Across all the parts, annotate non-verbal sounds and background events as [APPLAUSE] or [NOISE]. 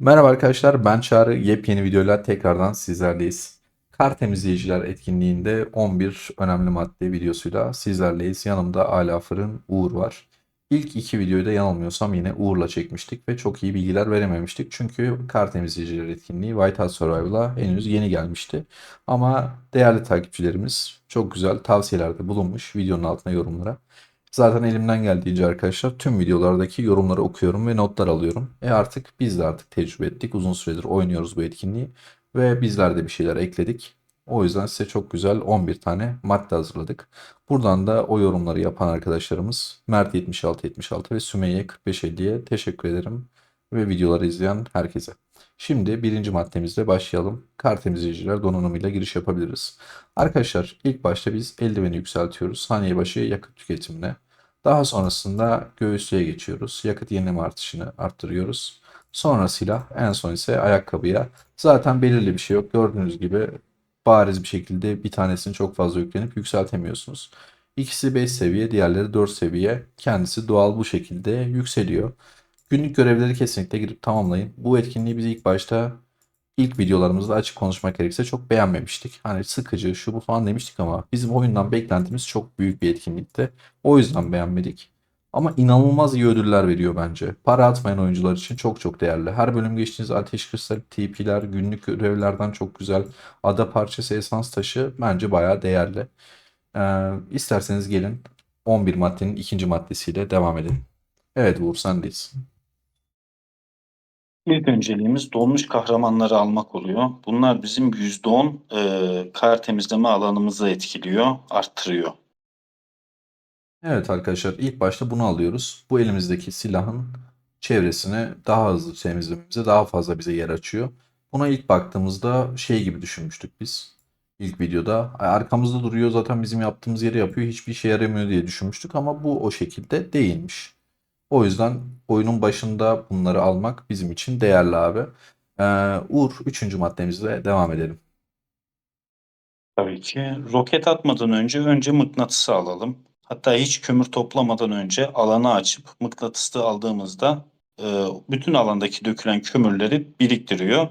Merhaba arkadaşlar ben Çağrı. Yepyeni videoyla tekrardan sizlerleyiz. Kar temizleyiciler etkinliğinde 11 önemli madde videosuyla sizlerleyiz. Yanımda Ala Fırın, Uğur var. İlk iki videoyu da yanılmıyorsam yine Uğur'la çekmiştik ve çok iyi bilgiler verememiştik. Çünkü kar temizleyiciler etkinliği White House Survival'a henüz yeni gelmişti. Ama değerli takipçilerimiz çok güzel tavsiyelerde bulunmuş videonun altına yorumlara. Zaten elimden geldiğince arkadaşlar tüm videolardaki yorumları okuyorum ve notlar alıyorum. E artık biz de artık tecrübe ettik. Uzun süredir oynuyoruz bu etkinliği ve bizler de bir şeyler ekledik. O yüzden size çok güzel 11 tane madde hazırladık. Buradan da o yorumları yapan arkadaşlarımız Mert 7676 ve Sümeyye 4550'ye teşekkür ederim ve videoları izleyen herkese. Şimdi birinci maddemizle başlayalım. Kar temizleyiciler donanımıyla giriş yapabiliriz. Arkadaşlar ilk başta biz eldiveni yükseltiyoruz. Saniye başı yakıt tüketimine. Daha sonrasında göğüslüğe geçiyoruz. Yakıt yenileme artışını arttırıyoruz. Sonra en son ise ayakkabıya. Zaten belirli bir şey yok. Gördüğünüz gibi bariz bir şekilde bir tanesini çok fazla yüklenip yükseltemiyorsunuz. İkisi 5 seviye, diğerleri 4 seviye. Kendisi doğal bu şekilde yükseliyor. Günlük görevleri kesinlikle girip tamamlayın. Bu etkinliği biz ilk başta ilk videolarımızda açık konuşmak gerekirse çok beğenmemiştik. Hani sıkıcı şu bu falan demiştik ama bizim oyundan beklentimiz çok büyük bir etkinlikte. O yüzden beğenmedik. Ama inanılmaz iyi ödüller veriyor bence. Para atmayan oyuncular için çok çok değerli. Her bölüm geçtiğiniz ateş kristali, TP'ler, günlük görevlerden çok güzel. Ada parçası, esans taşı bence bayağı değerli. Ee, isterseniz gelin 11 maddenin ikinci maddesiyle devam edelim. Evet Uğur sendeyiz. İlk önceliğimiz dolmuş kahramanları almak oluyor. Bunlar bizim %10 e, kar temizleme alanımızı etkiliyor, arttırıyor. Evet arkadaşlar ilk başta bunu alıyoruz. Bu elimizdeki silahın çevresini daha hızlı temizlememize daha fazla bize yer açıyor. Buna ilk baktığımızda şey gibi düşünmüştük biz. İlk videoda "Ay, arkamızda duruyor zaten bizim yaptığımız yeri yapıyor hiçbir işe yaramıyor diye düşünmüştük ama bu o şekilde değilmiş. O yüzden oyunun başında bunları almak bizim için değerli abi. Ee, Uğur 3. maddemizle devam edelim. Tabii ki roket atmadan önce önce mıknatısı alalım. Hatta hiç kömür toplamadan önce alanı açıp mıknatısı aldığımızda bütün alandaki dökülen kömürleri biriktiriyor.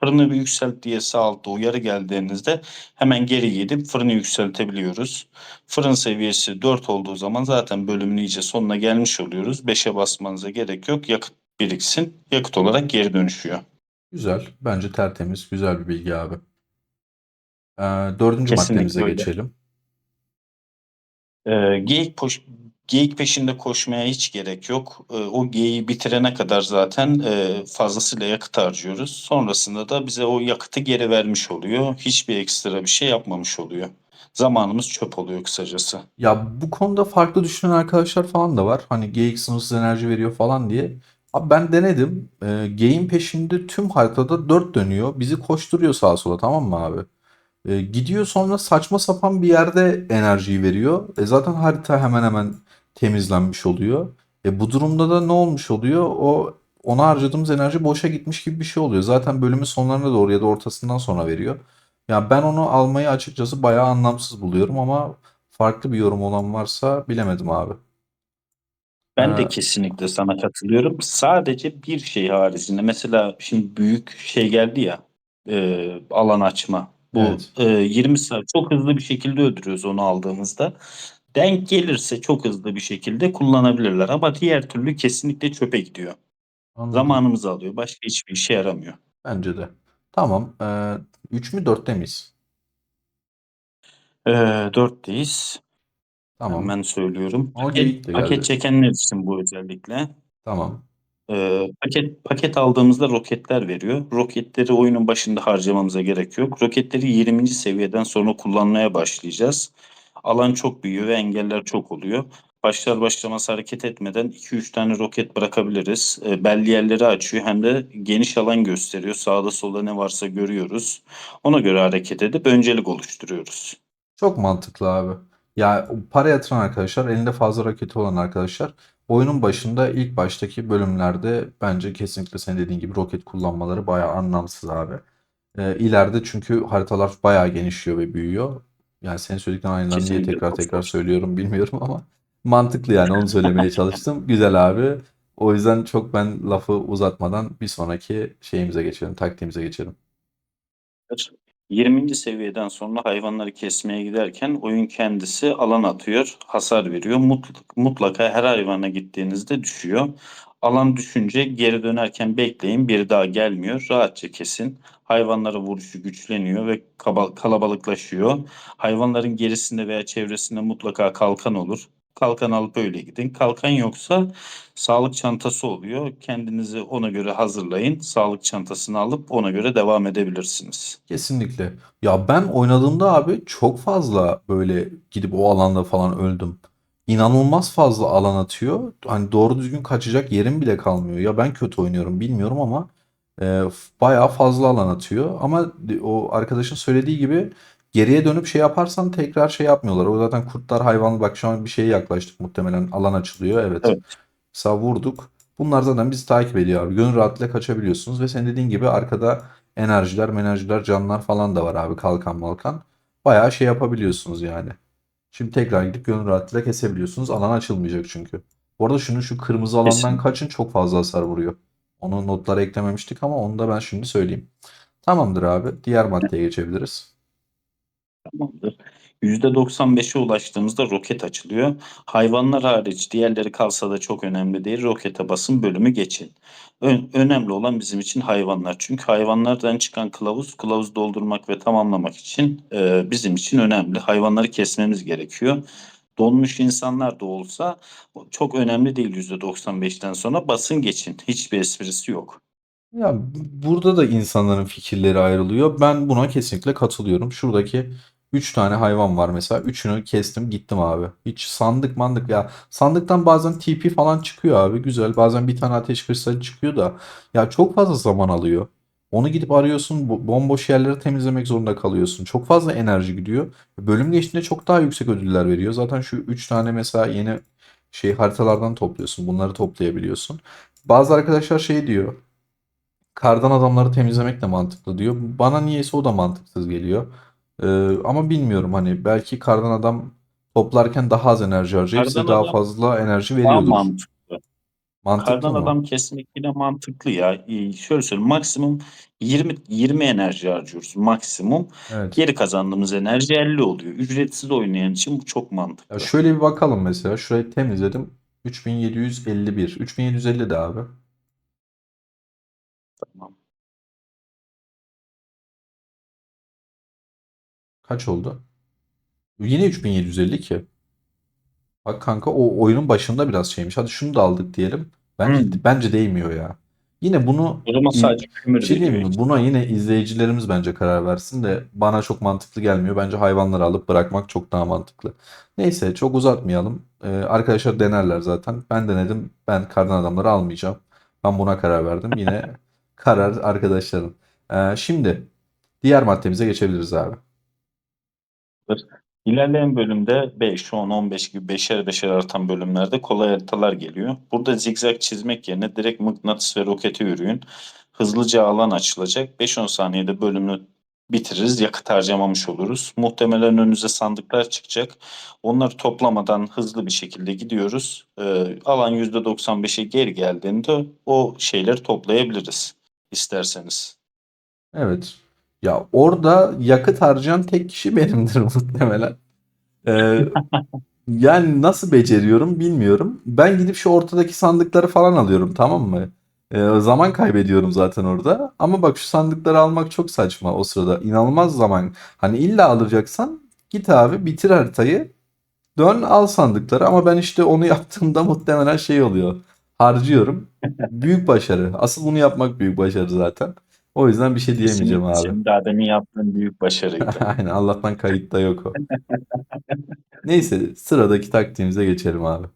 Fırını bir yükselt diye sağ altta uyarı geldiğinizde hemen geri gidip fırını yükseltebiliyoruz. Fırın seviyesi 4 olduğu zaman zaten bölümün iyice sonuna gelmiş oluyoruz. 5'e basmanıza gerek yok. Yakıt biriksin. Yakıt olarak geri dönüşüyor. Güzel. Bence tertemiz. Güzel bir bilgi abi. Ee, dördüncü Kesinlikle maddemize öyle. geçelim. Ee, geyik, geyik peşinde koşmaya hiç gerek yok. Ee, o geyiği bitirene kadar zaten e, fazlasıyla yakıt harcıyoruz. Sonrasında da bize o yakıtı geri vermiş oluyor. Hiçbir ekstra bir şey yapmamış oluyor. Zamanımız çöp oluyor kısacası. Ya bu konuda farklı düşünen arkadaşlar falan da var. Hani geyik sınırsız enerji veriyor falan diye. Abi ben denedim. Ee, geyiğin peşinde tüm haritada 4 dönüyor. Bizi koşturuyor sağa sola tamam mı abi? Ee, gidiyor sonra saçma sapan bir yerde enerjiyi veriyor. E zaten harita hemen hemen temizlenmiş oluyor. E bu durumda da ne olmuş oluyor? O ona harcadığımız enerji boşa gitmiş gibi bir şey oluyor. Zaten bölümün sonlarına doğru ya da ortasından sonra veriyor. Ya ben onu almayı açıkçası bayağı anlamsız buluyorum ama farklı bir yorum olan varsa bilemedim abi. Ben de Ee, kesinlikle sana katılıyorum. Sadece bir şey haricinde mesela şimdi büyük şey geldi ya e, alan açma. Bu evet. e, 20 saat çok hızlı bir şekilde öldürüyoruz onu aldığımızda. Denk gelirse çok hızlı bir şekilde kullanabilirler ama diğer türlü kesinlikle çöpe gidiyor. Anladım. Zamanımızı alıyor. Başka hiçbir işe yaramıyor. Bence de. Tamam. Ee, 3 mü 4'te miyiz? E, dörtteyiz. Tamam. Hemen söylüyorum. O Paket, paket çekenler için bu özellikle. Tamam. Ee, paket paket aldığımızda roketler veriyor. Roketleri oyunun başında harcamamıza gerek yok. Roketleri 20. seviyeden sonra kullanmaya başlayacağız. Alan çok büyüyor ve engeller çok oluyor. Başlar başlamaz hareket etmeden 2-3 tane roket bırakabiliriz. Ee, belli yerleri açıyor hem de geniş alan gösteriyor. Sağda solda ne varsa görüyoruz. Ona göre hareket edip öncelik oluşturuyoruz. Çok mantıklı abi. Ya para yatıran arkadaşlar, elinde fazla raketi olan arkadaşlar oyunun başında ilk baştaki bölümlerde bence kesinlikle senin dediğin gibi roket kullanmaları bayağı anlamsız abi. Ee, ileride çünkü haritalar bayağı genişliyor ve büyüyor. Yani senin söylediklerin niye Kesinlikle tekrar çok tekrar zor. söylüyorum bilmiyorum ama mantıklı yani onu söylemeye çalıştım. Güzel abi. O yüzden çok ben lafı uzatmadan bir sonraki şeyimize geçelim, taktiğimize geçelim. 20. seviyeden sonra hayvanları kesmeye giderken oyun kendisi alan atıyor, hasar veriyor. Mutlak, mutlaka her hayvana gittiğinizde düşüyor. Alan düşünce geri dönerken bekleyin bir daha gelmiyor. Rahatça kesin. Hayvanlara vuruşu güçleniyor ve kalabalıklaşıyor. Hayvanların gerisinde veya çevresinde mutlaka kalkan olur. Kalkan alıp öyle gidin. Kalkan yoksa sağlık çantası oluyor. Kendinizi ona göre hazırlayın. Sağlık çantasını alıp ona göre devam edebilirsiniz. Kesinlikle. Ya ben oynadığımda abi çok fazla böyle gidip o alanda falan öldüm. İnanılmaz fazla alan atıyor. Hani doğru düzgün kaçacak yerim bile kalmıyor. Ya ben kötü oynuyorum bilmiyorum ama e, bayağı fazla alan atıyor. Ama o arkadaşın söylediği gibi geriye dönüp şey yaparsan tekrar şey yapmıyorlar. O zaten kurtlar hayvan bak şu an bir şeye yaklaştık muhtemelen alan açılıyor. Evet. Evet. Vurduk. Bunlar zaten bizi takip ediyor abi. Gönül rahatlığıyla kaçabiliyorsunuz ve senin dediğin gibi arkada enerjiler, menerjiler, canlar falan da var abi. Kalkan malkan. Bayağı şey yapabiliyorsunuz yani. Şimdi tekrar gidip gönül rahatlığıyla kesebiliyorsunuz. Alan açılmayacak çünkü. Bu arada şunu şu kırmızı alandan Kesin. kaçın çok fazla hasar vuruyor. Onu notlara eklememiştik ama onu da ben şimdi söyleyeyim. Tamamdır abi. Diğer maddeye geçebiliriz. Tamamdır. %95'e ulaştığımızda roket açılıyor. Hayvanlar hariç diğerleri kalsa da çok önemli değil. Rokete basın bölümü geçin. Ö- önemli olan bizim için hayvanlar. Çünkü hayvanlardan çıkan kılavuz, kılavuz doldurmak ve tamamlamak için e, bizim için önemli. Hayvanları kesmemiz gerekiyor. Donmuş insanlar da olsa çok önemli değil %95'ten sonra basın geçin. Hiçbir esprisi yok. Ya burada da insanların fikirleri ayrılıyor. Ben buna kesinlikle katılıyorum. Şuradaki 3 tane hayvan var mesela. Üçünü kestim gittim abi. Hiç sandık mandık ya. Sandıktan bazen TP falan çıkıyor abi. Güzel. Bazen bir tane ateş kristali çıkıyor da. Ya çok fazla zaman alıyor. Onu gidip arıyorsun. bo- Bomboş yerleri temizlemek zorunda kalıyorsun. Çok fazla enerji gidiyor. Bölüm geçtiğinde çok daha yüksek ödüller veriyor. Zaten şu 3 tane mesela yeni şey haritalardan topluyorsun. Bunları toplayabiliyorsun. Bazı arkadaşlar şey diyor. Kardan adamları temizlemek de mantıklı diyor. Bana niyeyse o da mantıksız geliyor. Ee, ama bilmiyorum hani belki kardan adam toplarken daha az enerji harcayıp size Kardan daha adam fazla enerji daha veriyordur. mantıklı. Mantıklı Kardan mı? adam yine mantıklı ya. Ee, Şöyle söyleyeyim maksimum 20 20 enerji harcıyoruz maksimum. Evet. Geri kazandığımız enerji 50 oluyor. Ücretsiz oynayan için bu çok Ya mantıklı. şöyle bir bakalım mesela. Şurayı temizledim. 3751. 3750 de abi. Tamam. Kaç oldu? Yine 3750 ki. Bak kanka o oyunun başında biraz şeymiş. Hadi şunu da aldık diyelim. Bence Hmm. bence değmiyor ya. Yine bunu O zaman sadece kömür şey veriyor. mi? Buna yine izleyicilerimiz bence karar versin de bana çok mantıklı gelmiyor. Bence hayvanları alıp bırakmak çok daha mantıklı. Neyse çok uzatmayalım. Ee, arkadaşlar denerler zaten. Ben denedim. Ben kardan adamları almayacağım. Ben buna karar verdim. Yine [LAUGHS] karar arkadaşların. Ee, şimdi diğer maddemize geçebiliriz abi. İlerleyen bölümde 5, 10, 15 gibi beşer beşer artan bölümlerde kolay haritalar geliyor. Burada zigzag çizmek yerine direkt mıknatıs ve rokete yürüyün. Hızlıca alan açılacak. 5-10 saniyede bölümü bitiririz. Yakıt harcamamış oluruz. Muhtemelen önünüze sandıklar çıkacak. Onları toplamadan hızlı bir şekilde gidiyoruz. Ee, alan %95'e geri geldiğinde o şeyleri toplayabiliriz isterseniz. Evet. Ya orada yakıt harcayan tek kişi benimdir [LAUGHS] muhtemelen. Ee, [LAUGHS] yani nasıl beceriyorum bilmiyorum. Ben gidip şu ortadaki sandıkları falan alıyorum tamam mı? Ee, zaman kaybediyorum zaten orada. Ama bak şu sandıkları almak çok saçma o sırada. İnanılmaz zaman. Hani illa alacaksan git abi bitir haritayı. Dön al sandıkları ama ben işte onu [LAUGHS] yaptığımda muhtemelen şey oluyor. Harcıyorum. Büyük başarı. Asıl bunu yapmak büyük başarı zaten. O yüzden bir şey diyemeyeceğim Kesinlikle abi. senin daha demin yaptığın büyük başarıydı. [LAUGHS] Aynen Allah'tan kayıtta yok o. Neyse sıradaki taktiğimize geçelim abi.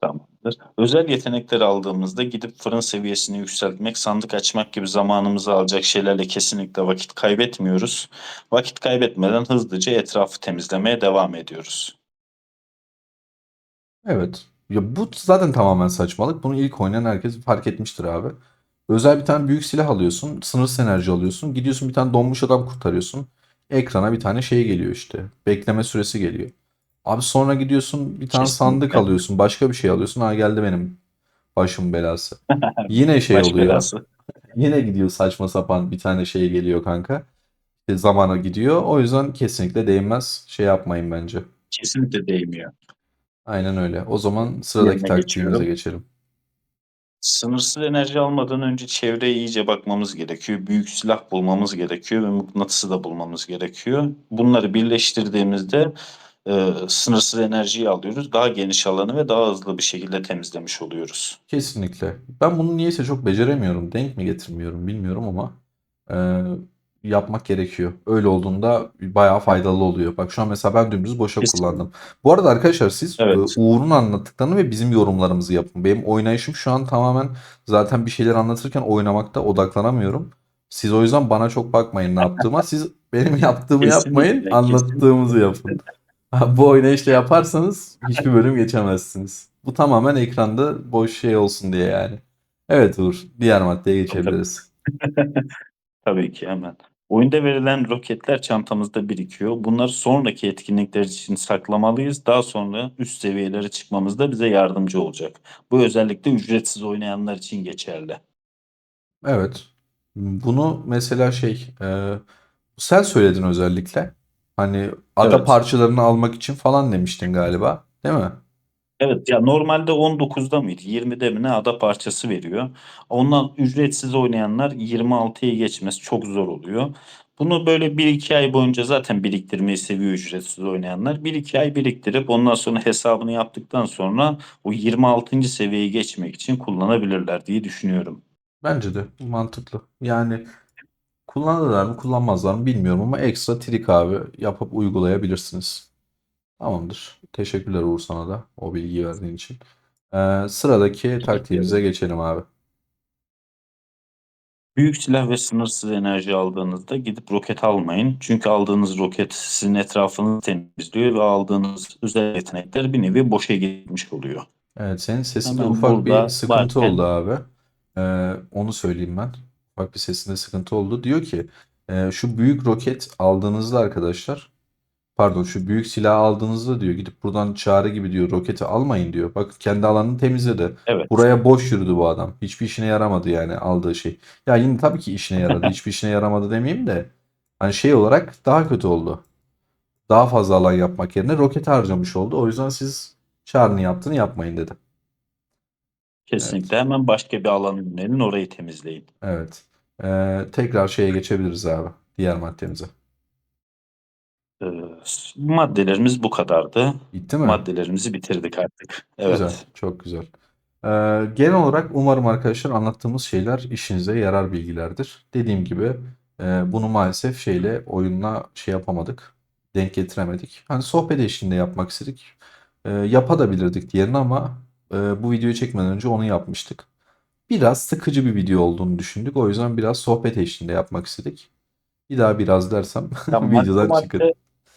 Tamamdır. Özel yetenekleri aldığımızda gidip fırın seviyesini yükseltmek, sandık açmak gibi zamanımızı alacak şeylerle kesinlikle vakit kaybetmiyoruz. Vakit kaybetmeden hızlıca etrafı temizlemeye devam ediyoruz. Evet. Ya bu zaten tamamen saçmalık. Bunu ilk oynayan herkes fark etmiştir abi. Özel bir tane büyük silah alıyorsun. Sınırsız enerji alıyorsun. Gidiyorsun bir tane donmuş adam kurtarıyorsun. Ekrana bir tane şey geliyor işte. Bekleme süresi geliyor. Abi sonra gidiyorsun bir tane sandık Kesinlikle. alıyorsun. Başka bir şey alıyorsun. Ha geldi benim başım belası. Yine [LAUGHS] şey Baş oluyor. belası. [LAUGHS] Yine gidiyor saçma sapan bir tane şey geliyor kanka. İşte zamana gidiyor. O yüzden kesinlikle değmez. Şey yapmayın bence. Kesinlikle değmiyor. Aynen öyle. O zaman sıradaki taktiğimize geçelim. Sınırsız enerji almadan önce çevreye iyice bakmamız gerekiyor. Büyük silah bulmamız gerekiyor ve mıknatısı da bulmamız gerekiyor. Bunları birleştirdiğimizde e, sınırsız enerjiyi alıyoruz. Daha geniş alanı ve daha hızlı bir şekilde temizlemiş oluyoruz. Kesinlikle. Ben bunu niyeyse çok beceremiyorum. Denk mi getirmiyorum bilmiyorum ama e, yapmak gerekiyor. Öyle olduğunda bayağı faydalı oluyor. Bak şu an mesela ben dümdüz boşa Kesinlikle. kullandım. Bu arada arkadaşlar siz Evet. e, Uğur'un anlattıklarını ve bizim yorumlarımızı yapın. Benim oynayışım şu an tamamen zaten bir şeyler anlatırken oynamakta odaklanamıyorum. Siz o yüzden bana çok bakmayın ne yaptığıma. Siz benim [LAUGHS] yaptığımı Kesinlikle, yapmayın, anlattığımızı yapın. Bu oynayışla yaparsanız hiçbir bölüm geçemezsiniz. Bu tamamen ekranda boş şey olsun diye yani. Evet Uğur, diğer maddeye geçebiliriz. [LAUGHS] Tabii ki hemen. Oyunda verilen roketler çantamızda birikiyor. Bunları sonraki etkinlikler için saklamalıyız. Daha sonra üst seviyelere çıkmamızda bize yardımcı olacak. Bu özellikle ücretsiz oynayanlar için geçerli. Evet. Bunu mesela şey, e, sen söyledin özellikle. Hani ada Evet. parçalarını almak için falan demiştin galiba, değil mi? Evet ya normalde 19'da mıydı? 20'de mi ne ada parçası veriyor. Ondan ücretsiz oynayanlar 26'ya geçmesi çok zor oluyor. Bunu böyle 1-2 ay boyunca zaten biriktirmeyi seviyor ücretsiz oynayanlar. 1-2 ay biriktirip ondan sonra hesabını yaptıktan sonra o 26. seviyeye geçmek için kullanabilirler diye düşünüyorum. Bence de mantıklı. Yani kullanırlar mı kullanmazlar mı bilmiyorum ama ekstra trik abi yapıp uygulayabilirsiniz. Tamamdır. Teşekkürler Uğur sana da o bilgiyi verdiğin için. Ee, sıradaki taktiğimize geçelim abi. Büyük silah ve sınırsız enerji aldığınızda gidip roket almayın. Çünkü aldığınız roket sizin etrafınızı temizliyor ve aldığınız özel yetenekler bir nevi boşa gitmiş oluyor. Evet senin sesinde Hemen ufak bir burada sıkıntı varken- oldu abi. Ee, onu söyleyeyim ben. Ufak bir sesinde sıkıntı oldu. Diyor ki e, şu büyük roket aldığınızda arkadaşlar pardon şu büyük silah aldığınızda diyor gidip buradan çağrı gibi diyor roketi almayın diyor. Bak kendi alanını temizledi. Evet. Buraya boş yürüdü bu adam. Hiçbir işine yaramadı yani aldığı şey. Ya yine tabii ki işine yaradı. [LAUGHS] Hiçbir işine yaramadı demeyeyim de. Hani şey olarak daha kötü oldu. Daha fazla alan yapmak yerine roket harcamış oldu. O yüzden siz çağrını yaptığını yapmayın dedi. Kesinlikle hemen başka bir alana yönelin orayı temizleyin. Evet. Ee, tekrar şeye geçebiliriz abi. Diğer maddemize. Ee, maddelerimiz bu kadardı. Gitti mi? Maddelerimizi bitirdik artık. Evet. Güzel. Çok güzel. Ee, genel olarak umarım arkadaşlar anlattığımız şeyler işinize yarar bilgilerdir. Dediğim gibi e, bunu maalesef şeyle oyunla şey yapamadık. Denk getiremedik. Hani sohbet eşliğinde yapmak istedik. E, yapabilirdik diğerini ama e, bu videoyu çekmeden önce onu yapmıştık. Biraz sıkıcı bir video olduğunu düşündük. O yüzden biraz sohbet eşliğinde yapmak istedik. Bir daha biraz dersem Ya [LAUGHS] madde videodan madde-.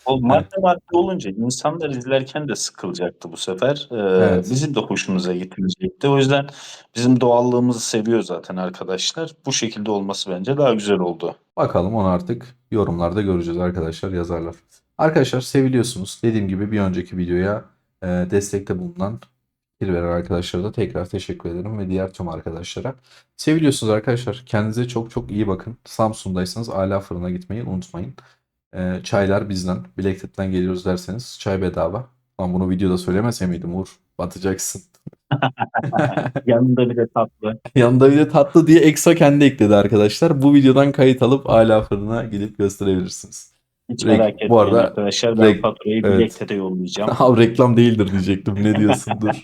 O madde madde olunca insanlar izlerken de sıkılacaktı bu sefer. Ee, Evet. Bizim de hoşumuza gitmeyecekti. O yüzden bizim doğallığımızı seviyor zaten arkadaşlar. Bu şekilde olması bence daha güzel oldu. Bakalım onu artık yorumlarda göreceğiz arkadaşlar yazarlar. Arkadaşlar seviliyorsunuz. Dediğim gibi bir önceki videoya e, destekte bulunan fikir veren arkadaşlara da tekrar teşekkür ederim ve diğer tüm arkadaşlara. Seviliyorsunuz arkadaşlar. Kendinize çok çok iyi bakın. Samsun'daysanız Ala Fırın'a gitmeyi unutmayın. E, çaylar bizden. Bileklet'ten geliyoruz derseniz çay bedava. Lan bunu videoda söylemese miydim Uğur? Batacaksın. [LAUGHS] Yanında bir de tatlı. [LAUGHS] Yanında bir de tatlı diye ekstra kendi ekledi arkadaşlar. Bu videodan kayıt alıp Ala Fırın'a gidip gösterebilirsiniz. Hiç Rek- merak bu etmeyin arada arkadaşlar. Ben rek- faturayı evet. bilekte de yollayacağım. [LAUGHS] Reklam değildir diyecektim. Ne diyorsun? Dur.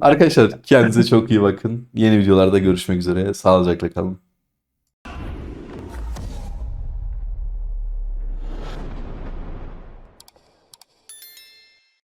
Arkadaşlar kendinize çok iyi bakın. Yeni videolarda görüşmek üzere. Sağlıcakla kalın.